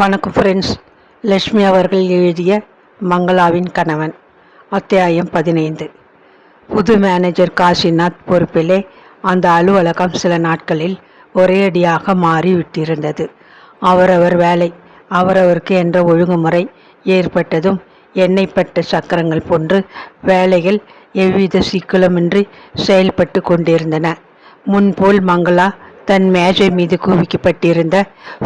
வணக்கம் ஃப்ரெண்ட்ஸ் லக்ஷ்மி அவர்கள் எழுதிய மங்களாவின் கணவன் அத்தியாயம் பதினைந்து. புது மேனேஜர் காசிநாத் பொறுப்பிலே அந்த அலுவலகம் சில நாட்களில் ஒரேடியாக மாறிவிட்டிருந்தது. அவரவர் வேலை அவரவருக்கு என்ற ஒழுங்குமுறை ஏற்பட்டதும் எண்ணெய்ப்பட்ட சக்கரங்கள் போன்று வேலைகள் எவ்வித சிக்கலுமின்றி செயல்பட்டு கொண்டிருந்தன. முன்போல் மங்களா தன் மேஜை மீது குவிக்கப்பட்டிருந்த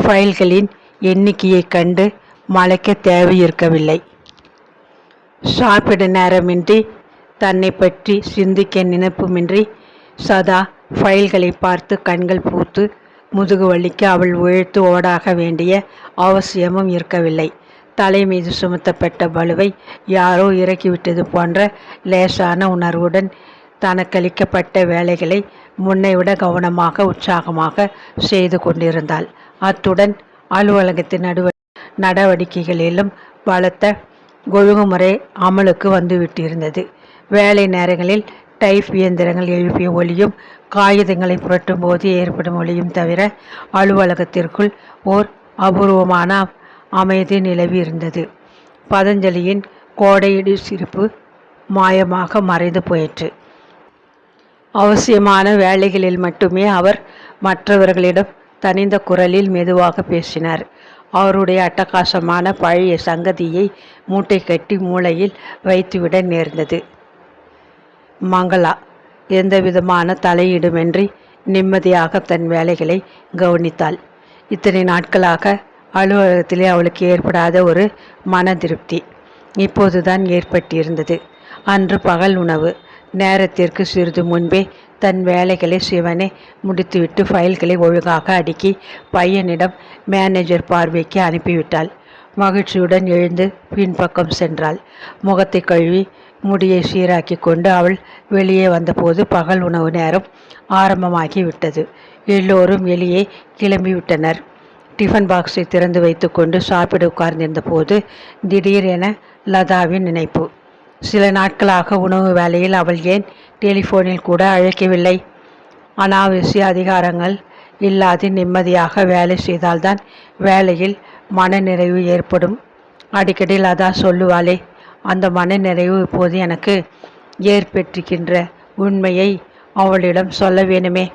ஃபைல்களின் எண்ணிக்கையை கண்டு மலைக்க தேவையிருக்கவில்லை. சாப்பிட நேரமின்றி தன்னை பற்றி சிந்திக்க நினைப்புமின்றி சதா ஃபைல்களை பார்த்து கண்கள் பூத்து முதுகு வலிக்க அவள் உழைத்து ஓடாக வேண்டிய அவசியமும் இருக்கவில்லை. தலை மீது சுமத்தப்பட்ட பலுவை யாரோ இறக்கிவிட்டது போன்ற லேசான உணர்வுடன் தனக்களிக்கப்பட்ட வேலைகளை முன்னைவிட கவனமாக உற்சாகமாக செய்து கொண்டிருந்தாள். அத்துடன் அலுவலகத்தின் நடுவ நடவடிக்கைகளிலும் பலத்த ஒழுங்குமுறை அமலுக்கு வந்துவிட்டிருந்தது. வேலை நேரங்களில் டைப் இயந்திரங்கள் எழுப்பிய ஒலியும் காகிதங்களை புரட்டும் போது ஏற்படும் ஒலியும் தவிர அலுவலகத்திற்குள் ஓர் அபூர்வமான அமைதி நிலவி இருந்தது. பதஞ்சலியின் கோடையிடு சிரிப்பு மாயமாக மறைந்து போயிற்று. அவசியமான வேலைகளில் மட்டுமே அவர் மற்றவர்களிடம் தனிந்த குரலில் மெதுவாக பேசினார். அவருடைய அட்டகாசமான பழைய சங்கதியை மூட்டை கட்டி மூளையில் வைத்துவிட நேர்ந்தது. மங்களா எந்தவிதமான தலையீடுமின்றி நிம்மதியாக தன் வேலைகளை கவனித்தாள். இத்தனை நாட்களாக அலுவலகத்திலே அவளுக்கு ஏற்படாத ஒரு மன திருப்தி இப்போதுதான் ஏற்பட்டிருந்தது. அன்று பகல் உணவு நேரத்திற்கு சிறிது முன்பே தன் வேலைகளை சிவனே முடித்துவிட்டு ஃபைல்களை ஒழுங்காக அடுக்கி பையனிடம் மேனேஜர் பார்வைக்கு அனுப்பிவிட்டாள். மகிழ்ச்சியுடன் எழுந்து பின்பக்கம் சென்றாள். முகத்தை கழுவி முடியை சீராக்கி கொண்டு அவள் வெளியே வந்தபோது பகல் உணவு நேரம் ஆரம்பமாகி விட்டது. எல்லோரும் வெளியே கிளம்பிவிட்டனர் டிஃபன் பாக்ஸை திறந்து வைத்துக்கொண்டு சாப்பிட உட்கார்ந்திருந்த போது திடீரென லதாவின் நினைப்பு. சில நாட்களாக உணவு வேலையில் அவள் ஏன் டெலிஃபோனில் கூட அழைக்கவில்லை? அனாவசிய அதிகாரங்கள் இல்லாது நிம்மதியாக வேலை செய்தால்தான் வேலையில் மனநிறைவு ஏற்படும். அடிக்கடி லதா சொல்லுவாளே அந்த மனநிறைவு இப்போது எனக்கு ஏற்பட்டிருக்கின்ற உண்மையை அவளிடம் சொல்ல வேணுமே.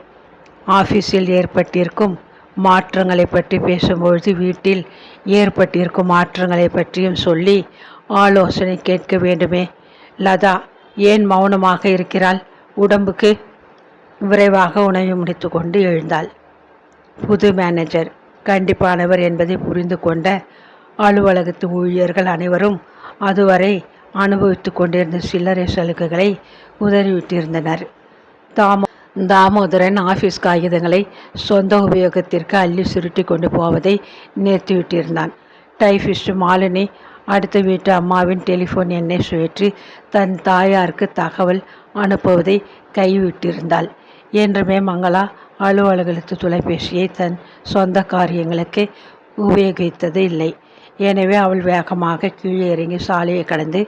ஆஃபீஸில் ஏற்பட்டிருக்கும் மாற்றங்களை பற்றி பேசும்பொழுது வீட்டில் ஏற்பட்டிருக்கும் மாற்றங்களை பற்றியும் சொல்லி ஆலோசனை கேட்க வேண்டுமே. லதா ஏன் மௌனமாக இருக்கிறாள்? உடம்புக்கு விரைவாக உணவு முடித்து கொண்டு எழுந்தாள். புது மேனேஜர் கண்டிப்பானவர் என்பதை புரிந்து கொண்ட அலுவலகத்து ஊழியர்கள் அனைவரும் அதுவரை அனுபவித்து கொண்டிருந்த சில்லறை சலுகைகளை உதறிவிட்டிருந்தனர். தாமோ தாமோதரன் ஆஃபீஸ் காகிதங்களை சொந்த உபயோகத்திற்கு அள்ளி சுருட்டி கொண்டு போவதை நிறுத்திவிட்டிருந்தான். டைஃபிஸ்ட் மாலினி அடுத்த வீட்டு அம்மாவின் டெலிஃபோன் எண்ணை சுழற்றி தன் தாயாருக்கு தகவல் அனுப்புவதை கைவிட்டிருந்தாள். என்றுமே மங்களா அலுவலகத்து தொலைபேசியை தன் சொந்த காரியங்களுக்கு உபயோகித்தது இல்லை. எனவே அவள் வேகமாக கீழே இறங்கி சாலையை கடந்து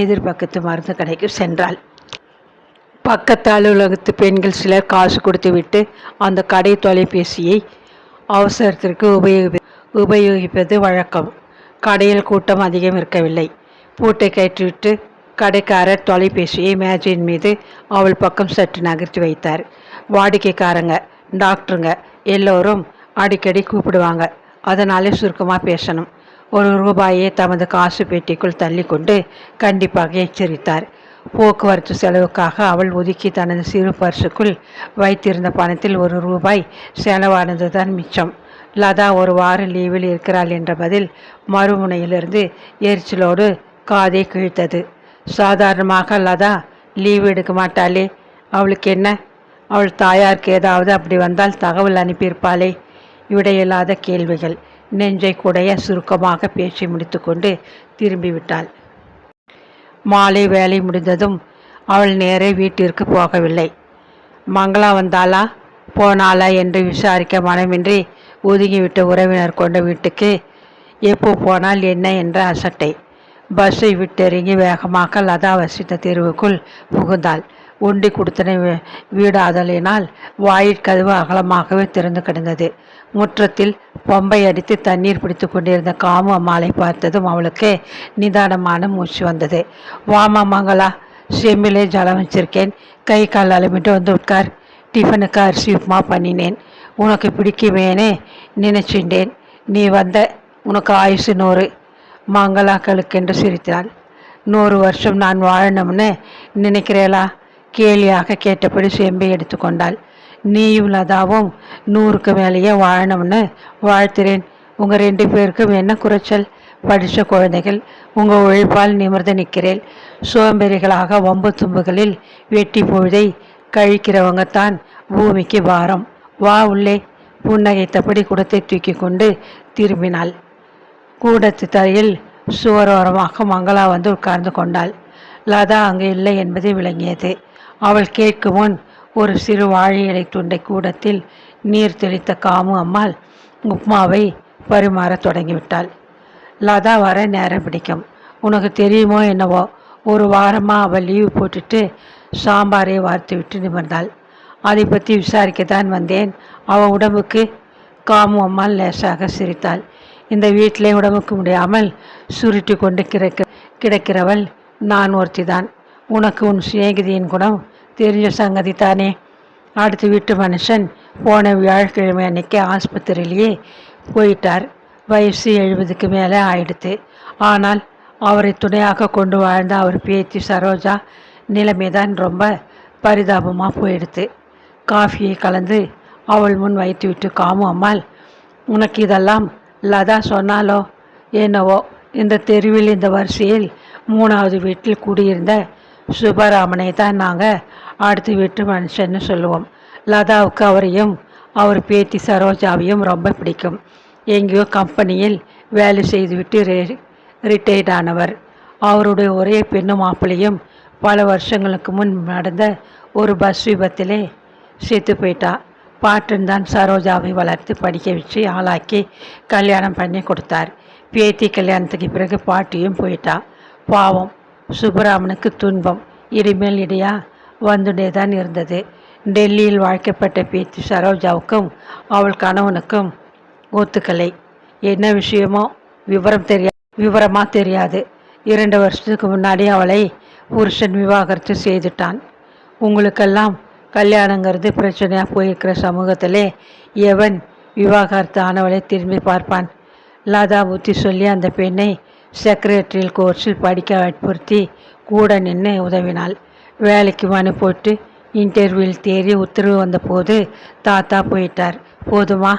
எதிர்பக்கத்து மருந்து கடைக்கு சென்றாள். பக்கத்து அலுவலகத்து பெண்கள் சிலர் காசு கொடுத்துவிட்டு அந்த கடை தொலைபேசியை அவசரத்திற்கு உபயோகி உபயோகிப்பது வழக்கம். கடையில் கூட்டம் அதிகம் இருக்கவில்லை. பூட்டை கட்டிவிட்டு கடைக்காரர் தொலைபேசியை மேஜையின் மீது அவள் பக்கம் சற்று நகர்த்தி வைத்தார். வாடிக்கைக்காரங்க டாக்டருங்க எல்லோரும் அடிக்கடி கூப்பிடுவாங்க. அதனாலே சுருக்கமாக பேசணும். ஒரு ரூபாயை தமது காசு பெட்டிக்குள் தள்ளி கொண்டு கண்டிப்பாக எச்சரித்தார். போக்குவரத்து செலவுக்காக அவள் ஒதுக்கி தனது சிறு பர்சுக்குள் வைத்திருந்த பணத்தில் ஒரு ரூபாய் செலவானது தான் மிச்சம். லதா ஒரு வாரம் லீவில் இருக்கிறாள் என்ற பதில் மறுமுனையிலிருந்து எரிச்சலோடு காதை கிழித்தது. சாதாரணமாக லதா லீவு எடுக்க மாட்டாளே. அவளுக்கு என்ன? அவள் தாயாருக்கு ஏதாவது அப்படி வந்தால் தகவல் அனுப்பியிருப்பாளே. விடையில்லாத கேள்விகள். நெஞ்சை குடைய சுருக்கமாக பேசி முடித்துக்கொண்டு திரும்பிவிட்டாள். மாலை வேலை முடிந்ததும் அவள் நேரே வீட்டிற்கு போகவில்லை. மங்களா வந்தாளா? போனாளா? என்று விசாரிக்க மனமின்றி ஒதுங்கிவிட்ட உறவினர் கொண்ட வீட்டுக்கு எப்போ போனால் என்ன என்ற அசட்டை. பஸ்ஸை விட்டெறங்கி வேகமாக லதா வசித்த தெருவுக்குள் புகுந்தாள். ஒண்டி கொடுத்தனை வீடாதலினால் வாயிற்கதவு அகலமாகவே திறந்து கிடந்தது. முற்றத்தில் பொம்பை அடித்து தண்ணீர் பிடித்து கொண்டிருந்த காமு அம்மாளை பார்த்ததும் அவளுக்கு நிதானமான மூச்சு வந்தது. வாமா மங்களா செம்மிலே ஜலம் வச்சிருக்கேன். கை கால் அலமிட்டு வந்து உட்கார். டிஃபனுக்கு அரிசி உப்புமா பண்ணினேன். உனக்கு பிடிக்குமேனே நினைச்சின்றேன் நீ வந்த உனக்கு ஆயுசு நூறு. மங்களாக்களுக்கென்று சிரித்தாள். நூறு வருஷம் நான் வாழணும்னு நினைக்கிறேளா? கேலியாக கேட்டபடி செம்பை எடுத்துக்கொண்டாள் நீயும் லதாவும் நூறுக்கு மேலேயே வாழணும்னு வாழ்த்துறேன். உங்கள் ரெண்டு பேருக்கும் என்ன குறைச்சல்? படித்த குழந்தைகள் உங்கள் உழைப்பால் நிமிர்ந்து நிற்கிறேன் சோம்பேறிகளாக வம்பு தும்புகளில் வெட்டி பொழுதை கழிக்கிறவங்க தான் பூமிக்கு பாரம். வா உள்ளே. புன்னகைத்தபடி குடத்தை தூக்கி கொண்டு திரும்பினாள். கூடத்து தரையில் சுவரோரமாக மங்களா வந்து உட்கார்ந்து கொண்டாள். லதா அங்கு இல்லை என்பது விளங்கியது. அவள் கேட்கும் முன் ஒரு சிறு வாழை இலை துண்டை கூடத்தில் நீர் தெளித்த காமு அம்மாள் உப்மாவை பரிமாறத் தொடங்கிவிட்டாள். லதா வர நேரம் பிடிக்கும். உனக்கு தெரியுமோ என்னவோ ஒரு வாரமாக அவள் லீவு போட்டுட்டு சாம்பாரை வார்த்து விட்டு நிமிர்ந்தாள். அதை பற்றி விசாரிக்கத்தான் வந்தேன். அவள் உடம்புக்கு காமு அம்மாள் லேசாக சிரித்தாள். இந்த வீட்டிலே உடம்புக்கு முடியாமல் சுருட்டி கொண்டு கிடக்க கிடக்கிறவள் நான் ஒருத்திதான். உனக்கு உன் சிநேகிதியின் குணம் தெரிஞ்ச சங்கதி தானே? அடுத்த வீட்டு மனுஷன் போன வியாழக்கிழமை அன்னைக்கு ஆஸ்பத்திரியிலேயே போயிட்டார். வயசு எழுபதுக்கு மேலே ஆயிடுத்து. ஆனால் அவரை துணையாக கொண்டு வாழ்ந்த அவர் பேத்தி சரோஜா நிலைமை தான் ரொம்ப பரிதாபமாக போயிடுது காஃபியை கலந்து அவள் முன் வைத்துவிட்டு காமு அம்மாள் உனக்கு இதெல்லாம் லதா சொன்னாலோ என்னவோ? இந்த தெருவில் இந்த வரிசையில் மூணாவது வீட்டில் குடியிருந்த சுப்பராமனை தான் நாங்கள் அடுத்த வீட்டு மனுஷன்னு சொல்லுவோம். லதாவுக்கு அவரையும் அவர் பேத்தி சரோஜாவையும் ரொம்ப பிடிக்கும். எங்கேயோ கம்பெனியில் வேலை செய்துவிட்டு ரே ரிட்டையர்ட் ஆனவர். அவருடைய ஒரே பெண்ணு மாப்பிள்ளையும் பல வருஷங்களுக்கு முன் நடந்த ஒரு பஸ் விபத்திலே செத்து போயிட்டா. பாட்டன் தான் சரோஜாவை வளர்த்து படிக்க வச்சு ஆளாக்கி கல்யாணம் பண்ணி கொடுத்தார். பேத்தி கல்யாணத்துக்கு பிறகு பாட்டியும் போயிட்டா. பாவம் சுப்பராமனுக்கு துன்பம். இடிமேல் இடியா வந்துடே தான் இருந்தது. டெல்லியில் வாழ்க்கப்பட்ட பேத்தி சரோஜாவுக்கும் அவள் கணவனுக்கும் ஒத்துக்கலை. என்ன விஷயமோ விவரம் தெரியா விவரமாக தெரியாது. இரண்டு வருஷத்துக்கு முன்னாடி அவளை புருஷன் விவாகரத்து செய்துட்டான். உங்களுக்கெல்லாம் கல்யாணங்கிறது பிரச்சனையாக போயிருக்கிற சமூகத்திலே எவன் விவாகரத்து ஆனவளை திரும்பி பார்ப்பான்? லதா புத்தி சொல்லி அந்த பெண்ணை செக்ரட்டரியல் கோர்ஸில் படிக்க வற்புறுத்தி கூட நின்று உதவினாள். வேலைக்கு மனு போட்டு இன்டர்வியூவில் தேறி உத்தரவு வந்தபோது தாத்தா போயிட்டார். போதுமா?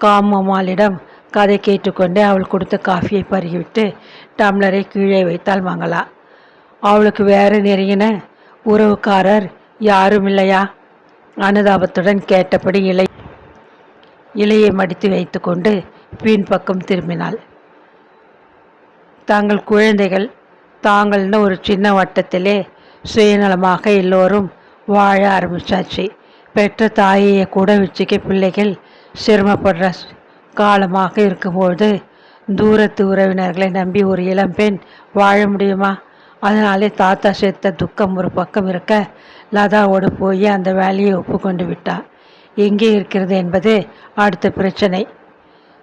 காமம்மாளிடம் கதை கேட்டுக்கொண்டு அவள் கொடுத்த காஃபியை பருகிவிட்டு டம்ளரை கீழே வைத்தாள் மங்களா. அவளுக்கு வேறு நெருங்கின உறவுக்காரர் யாரும் இல்லையா அனுதாபத்துடன் கேட்டபடி இலை இலையை மடித்து வைத்துக்கொண்டு பின்பக்கம் திரும்பினாள். தங்கள் குழந்தைகள் தாங்கள்னு ஒரு சின்ன வட்டத்திலே சுயநலமாக எல்லோரும் வாழ ஆரம்பித்தாச்சு பெற்ற தாயையை கூட வச்சுக்க பிள்ளைகள் சிரமப்படுற காலமாக இருக்கும்போது தூரத்து உறவினர்களை நம்பி ஒரு இளம்பெண் வாழ முடியுமா? அதனாலே தாத்தா செத்த துக்கம் ஒரு பக்கம் இருக்க லதாவோடு போய் அந்த வேலையை ஒப்புக்கொண்டு விட்டா. எங்கே இருக்கிறது என்பது அடுத்த பிரச்சனை.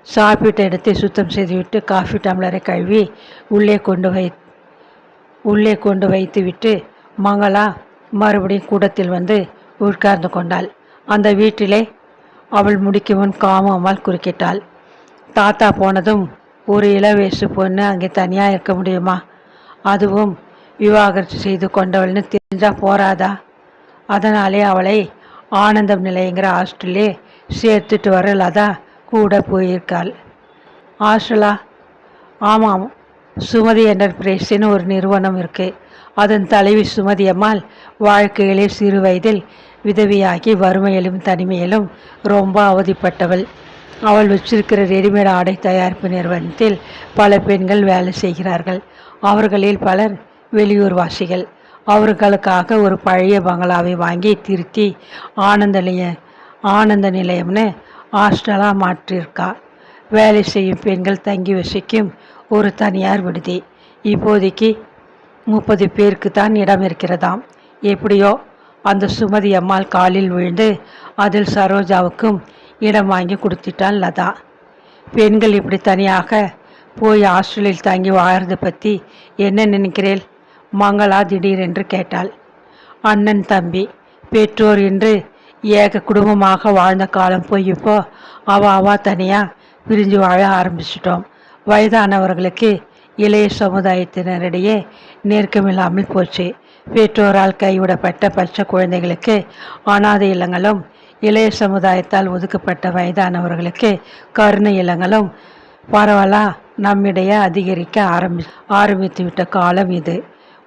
சாப்பிட்ட இடத்தை சுத்தம் செய்துவிட்டு காஃபி டம்ளரை கழுவி உள்ளே கொண்டு வை உள்ளே கொண்டு வைத்துவிட்டு மங்களா மறுபடியும் கூடத்தில் வந்து உட்கார்ந்து கொண்டாள். அந்த வீட்டிலே அவள் முடிக்கும் முன் காமாமல் குறுக்கிட்டாள். தாத்தா போனதும் ஒரு இளவயசு பொண்ணு அங்கே தனியாக இருக்க முடியுமா? அதுவும் விவாகரத்து செய்து கொண்டவள்னு தெரிஞ்சா போராதா அதனாலே அவளை ஆனந்தம் நிலையங்கிற ஹாஸ்டல்லே சேர்த்துட்டு வர லதா கூட போயிருக்காள். ஹாஸ்டலா? ஆமாம். சுமதி என்டர்பிரைஸ்னு ஒரு நிறுவனம் இருக்குது அதன் தலைவி சுமதி அம்மாள் வாழ்க்கையிலே சிறு வயதில் விதவியாகி வறுமையிலும் தனிமையிலும் ரொம்ப அவதிப்பட்டவள். அவள் வச்சிருக்கிற ரெடிமேட் ஆடை தயாரிப்பு நிறுவனத்தில் பல பெண்கள் வேலை செய்கிறார்கள். அவர்களில் பலர் வெளியூர் வாசிகள். அவர்களுக்காக ஒரு பழைய பங்களாவை வாங்கி திருத்தி ஆனந்த நிலைய ஆனந்த நிலையம்னு ஹாஸ்டலாக மாற்றியிருக்கா. வேலை செய்யும் பெண்கள் தங்கி வசிக்கும் ஒரு தனியார் விடுதி. இப்போதைக்கு முப்பது பேருக்கு தான் இடம் இருக்கிறதாம். எப்படியோ அந்த சுமதி அம்மாள் காலில் விழுந்து அதில் சரோஜாவுக்கும் இடம் வாங்கி கொடுத்துட்டாள் லதா. பெண்கள் இப்படி தனியாக போய் ஹாஸ்டலில் தங்கி வாழறதை பற்றி என்ன நினைக்கிறேன் மங்களா திடீரென்று கேட்டாள். அண்ணன் தம்பி பெற்றோர் என்று ஏக குடும்பமாக வாழ்ந்த காலம் போய் இப்போ அவ அவா தனியாக பிரிஞ்சு வாழ ஆரம்பிச்சிட்டோம். வயதானவர்களுக்கு இளைய சமுதாயத்தினரிடையே நெருக்கமில்லாமல் போச்சு. பெற்றோரால் கைவிடப்பட்ட பச்சை குழந்தைகளுக்கு அனாதை இல்லங்களும் இளைய சமுதாயத்தால் ஒதுக்கப்பட்ட வயதானவர்களுக்கு கருணை இல்லங்களும் பரவலாக நம்மிடையே அதிகரிக்க ஆரம்பி ஆரம்பித்து விட்ட காலம் இது.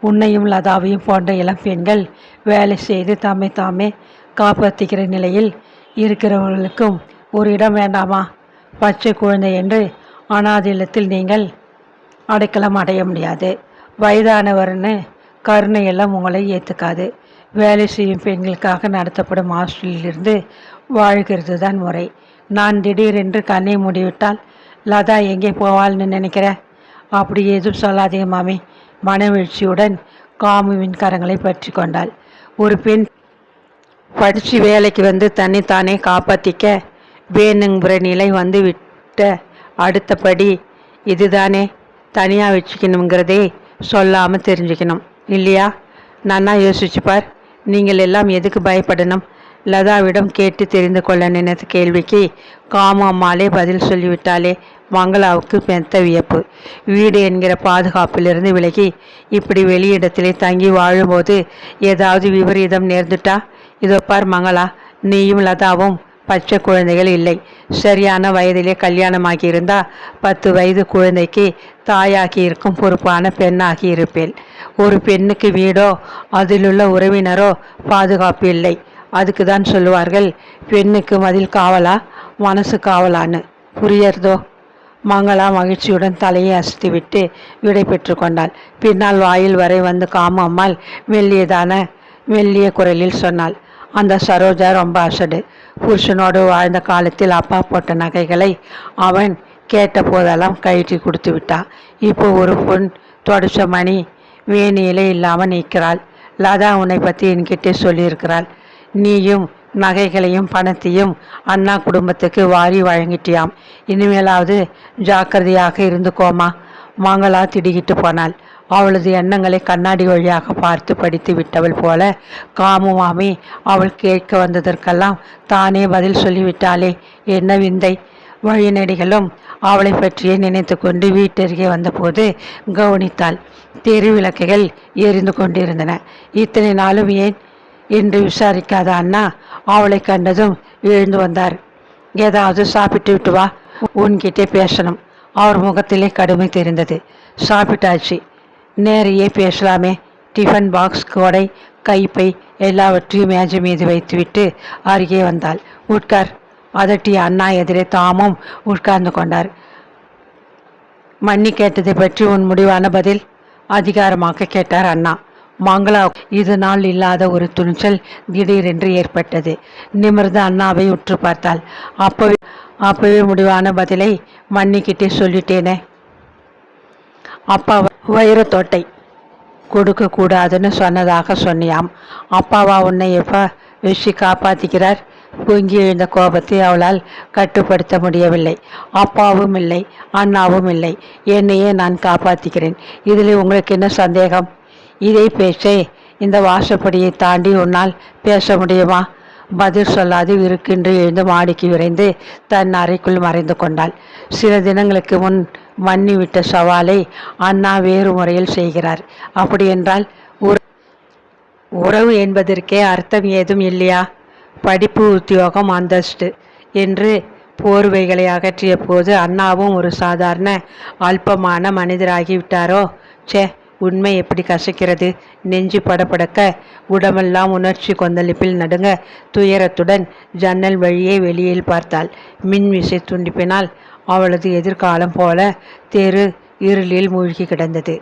உன்னையும் லதாவையும் போன்ற இளம் பெண்கள் வேலை செய்து தம்மை தாமே காப்பாற்றிக்கிற நிலையில் இருக்கிறவர்களுக்கும் ஒரு இடம் வேண்டாமா? பச்சை குழந்தை என்று அனாதை இல்லத்தில் நீங்கள் அடைக்கலம் அடைய முடியாது. வயதானவர்னு கருணை எல்லாம் உங்களை ஏற்றுக்காது வேலை செய்யும் பெண்களுக்காக நடத்தப்படும் ஹாஸ்டலிலிருந்து வாழ்கிறது தான் முறை. நான் திடீரென்று கண்ணை மூடிவிட்டால் லதா எங்கே போவாள்னு நினைக்கிறேன் அப்படி எதுவும் சொல்லாதீங்க மாமி. மனவீழ்ச்சியுடன் காமுவின் கரங்களை பற்றி கொண்டாள். ஒரு பெண் படித்து வேலைக்கு வந்து தன்னைத்தானே காப்பாற்றிக்க வேணுங்கிற நிலை வந்து விட்ட அடுத்தபடி இதுதானே தனியாக வச்சுக்கணுங்கிறதே சொல்லாமல் தெரிஞ்சுக்கணும். இல்லையா? நன்னா யோசிச்சு பார். நீங்கள் எல்லாம் எதுக்கு பயப்படணும்? லதாவிடம் கேட்டு தெரிந்து கொள்ள நினைத்த கேள்விக்கு காமு பதில் சொல்லிவிட்டாலே மங்களாவுக்கு மெத்த வியப்பு. வீடு என்கிற பாதுகாப்பிலிருந்து விலகி இப்படி வெளியிடத்திலே தங்கி வாழும்போது ஏதாவது விபரீதம் நேர்ந்துட்டா? இதோ பார் மங்களா நீயும் லதாவும் பச்சை குழந்தைகள் இல்லை. சரியான வயதிலே கல்யாணமாகி இருந்தா பத்து வயது குழந்தைக்கு தாயாகி இருக்கும் பொறுப்பான பெண்ணாகி இருப்பேன் ஒரு பெண்ணுக்கு வீடோ அதிலுள்ள உறவினரோ பாதுகாப்பு இல்லை. அதுக்கு தான் சொல்லுவார்கள் பெண்ணுக்கு மதில் காவலா மனசு காவலான்னு. புரியறதோ மங்களா மகிழ்ச்சியுடன் தலையை அசைத்துவிட்டு விடை பெற்று கொண்டாள். பின்னால் வாயில் வரை வந்து காம மெல்லியதான மெல்லிய குரலில் சொன்னாள். அந்த சரோஜா ரொம்ப அசடு. புருஷனோடு வாழ்ந்த காலத்தில் அப்பா போட்ட நகைகளை அவன் கேட்ட போதெல்லாம் கழற்றி கொடுத்து விட்டான் இப்போ ஒரு பொன் தொடச்ச மணி வேணியிலே இல்லாமல் நிற்கிறாள். லதா உன்னை பற்றி என்கிட்டே சொல்லியிருக்கிறாள். நீயும் நகைகளையும் பணத்தையும் அண்ணா குடும்பத்துக்கு வாரி வழங்கிட்டியாம். இனிமேலாவது ஜாக்கிரதையாக இருந்துக்கோமா. மங்களா திடுகிட்டு போனாள். அவளது எண்ணங்களை கண்ணாடி வழியாக பார்த்து படித்து விட்டவள் போல காமு மாமி அவள் கேட்க வந்ததற்கெல்லாம் தானே பதில் சொல்லிவிட்டாளே. என்ன விந்தை. வழிநடிகளும் அவளை பற்றியே நினைத்து கொண்டு வீட்டருகே வந்தபோது கவனித்தாள். தெரு விளக்குகள் எரிந்து கொண்டிருந்தன. இத்தனை நாளும் ஏன் என்று விசாரிக்காத அண்ணா அவளை கண்டதும் எழுந்து வந்தார். ஏதாவது சாப்பிட்டு விட்டு வா உன்கிட்டே பேசணும். அவர் முகத்திலே கடுமை தெரிந்தது. சாப்பிட்டாச்சு நேரையே பேசலாமே. டிஃபன் பாக்ஸ் கோடை கைப்பை எல்லாவற்றையும் மேஜை மீது வைத்துவிட்டு அருகே வந்தாள். உட்கார். அதட்டிய அண்ணா எதிரே தாமும் உட்கார்ந்து கொண்டார். மன்னி கேட்டதை பற்றி உன் முடிவான பதில்? அதிகாரமாக கேட்டார் அண்ணா. மங்களா இது நாள் இல்லாத ஒரு துணிச்சல் திடீரென்று ஏற்பட்டது. நிமிர்ந்து அண்ணாவை உற்று பார்த்தாள். அப்பவே அப்பவே முடிவான பதிலை மன்னிக்கிட்டே சொல்லிட்டேனே. அப்பா வைரத்தோட்டை கொடுக்க கூடாதுன்னு சொன்னதாக சொன்னியாம். அப்பாவா உன்னை எப்ப விஷி காப்பாத்திக்கிறார்? பொங்கி எழுந்த கோபத்தை அவளால் கட்டுப்படுத்த முடியவில்லை. அப்பாவும் இல்லை அண்ணாவும் இல்லை. என்னையே நான் காப்பாத்திக்கிறேன். இதில் உங்களுக்கு என்ன சந்தேகம்? இதே பேச்சை இந்த வாசப்படியை தாண்டி உன்னால் பேச முடியுமா? பதில் சொல்லாது விருக்கென்று எழுந்து மாடிக்கு விரைந்து தன் அறைக்குள் மறைந்து கொண்டாள். சில தினங்களுக்கு முன் மன்னிவிட்ட சவாலை அண்ணா வேறு முறையில் செய்கிறார். அப்படியென்றால் உறவு என்பதற்கே அர்த்தம் ஏதும் இல்லையா? படிப்பு உத்தியோகம் அந்தஸ்து என்று போர்வைகளை அகற்றிய போது அண்ணாவும் ஒரு சாதாரண அல்பமான மனிதராகிவிட்டாரோ? ச்சே உண்மை எப்படி கசக்கிறது? நெஞ்சு படபடக்க. உடமெல்லாம் உணர்ச்சி கொந்தளிப்பில் நடுங்க. துயரத்துடன் ஜன்னல் வழியே வெளியில் பார்த்தாள். மின் விசை துண்டிப்பினால் அவளது எதிர்காலம் போல தெரு இருளில் மூழ்கி கிடந்தது.